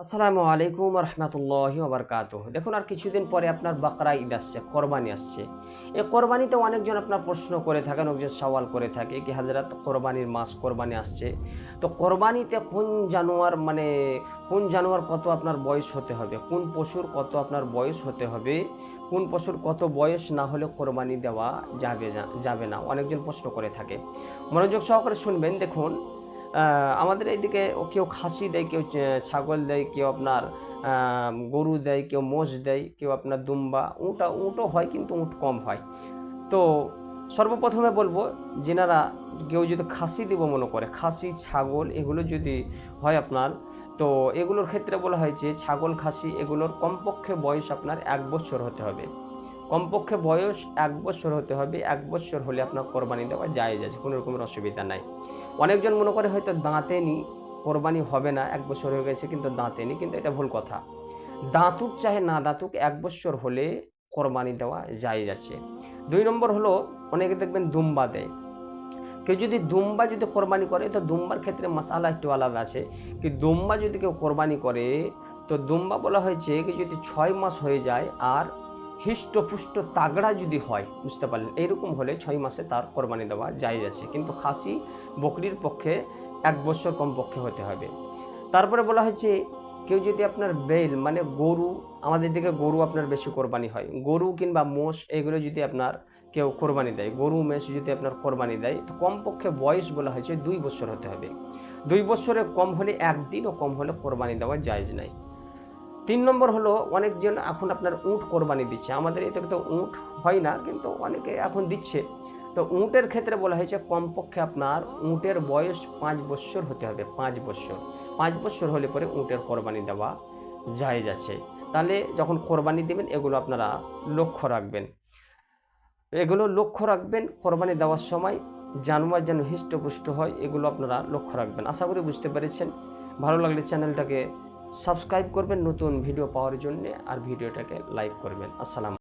আসসালামু আলাইকুম রহমতুল্লাহি ওবরকাত দেখুন, আর কিছুদিন পরে আপনার বাকরা ঈদ আসছে, কোরবানি আসছে। এই কোরবানিতে অনেকজন আপনার প্রশ্ন করে থাকেন অনেকজন সওয়াল করে থাকে কি, হাজরাত, কোরবানির মাস কোরবানি আসছে। তো কোরবানিতে কোন জানোয়ার মানে কোন জানোয়ার কত আপনার বয়স হতে হবে? কোন পশুর কত আপনার বয়স হতে হবে? কোন পশুর কত বয়স না হলে কোরবানি দেওয়া যাবে যাবে না? অনেকজন প্রশ্ন করে থাকে। মনোযোগ সহকারে শুনবেন, দেখুন। আমাদের এইদিকে কেউ খাসি দেয়, কেউ ছাগল দেয়, কেউ আপনার গরু দেয়, কেউ মোষ দেয়, কেউ আপনার দুম্বা, উঁটা, উঁটও হয় কিন্তু উঁট কম হয়। তো সর্বপ্রথমে বলব, যেনারা কেউ যদি খাসি দিব মনে করে, খাসি, ছাগল এগুলো যদি হয় আপনার, তো এগুলোর ক্ষেত্রে বলা হয়েছে, ছাগল, খাসি এগুলোর কমপক্ষে বয়স আপনার এক বছর হতে হবে। কমপক্ষে বয়স এক বছর হতে হবে, এক বছর হলে আপনার কোরবানি দেওয়া যায় যাচ্ছে কোনো রকমের অসুবিধা নাই। অনেকজন মনে করে হয়তো দাঁতে নি কোরবানি হবে না, এক বছর হয়ে গেছে কিন্তু দাঁতে নি কিন্তু এটা ভুল কথা। দাঁতুক চাহে না দাঁতুক, এক বছর হলে কোরবানি দেওয়া যায় যাচ্ছে দুই নম্বর হলো, অনেকে দেখবেন দুম্বা দেয়। কেউ যদি দুম্বা যদি কোরবানি করে, তো দুম্বার ক্ষেত্রে মশালা একটু আলাদা আছে। কি দুম্বা যদি কেউ কোরবানি করে, তো দুম্বা বলা হয়েছে কি যদি ছয় মাস হয়ে যায় আর হৃষ্টপুষ্ট তাগড়া যদি হয়, বুঝতে পারলেন, এইরকম হলে ছয় মাসে তার কোরবানি দেওয়া যায় যাচ্ছে। কিন্তু খাসি বকরির পক্ষে এক বছর কমপক্ষে হতে হবে। তারপরে বলা হয়েছে, কেউ যদি আপনার বেল মানে গরু, আমাদের দিকে গরু আপনার বেশি কোরবানি হয়। গরু কিংবা মোষ, এগুলো যদি আপনার কেউ কোরবানি দেয়, গরু, মেষ যদি আপনার কোরবানি দেয়, তো কমপক্ষে বয়স বলা হয়েছে দুই বছর হতে হবে। দুই বছরে কম হলে একদিন ও কম হলে কোরবানি দেওয়া জায়জ নাই। তিন নম্বর হলো অনেকজন এখন আপনার উঁট কোরবানি দিচ্ছে। আমাদের এতে তো উঁট হয় না, কিন্তু অনেকে এখন দিচ্ছে। তো উঁটের ক্ষেত্রে বলা হয়েছে কমপক্ষে আপনার উঁটের বয়স পাঁচ বছর হতে হবে, পাঁচ বছর পাঁচ বছর হলে পরে উঁটের কোরবানি দেওয়া যায় যাচ্ছে তাহলে যখন কোরবানি দেবেন, এগুলো আপনারা লক্ষ্য রাখবেন। এগুলো লক্ষ্য রাখবেন, কোরবানি দেওয়ার সময় জানোয়ার যেন হৃষ্টপুষ্ট হয়, এগুলো আপনারা লক্ষ্য রাখবেন। আশা করি বুঝতে পেরেছেন। ভালো লাগলে চ্যানেলটাকে সাবস্ক্রাইব করবেন নতুন ভিডিও পাওয়ার জন্য আর ভিডিওটাকে লাইক করবেন। আসসালাম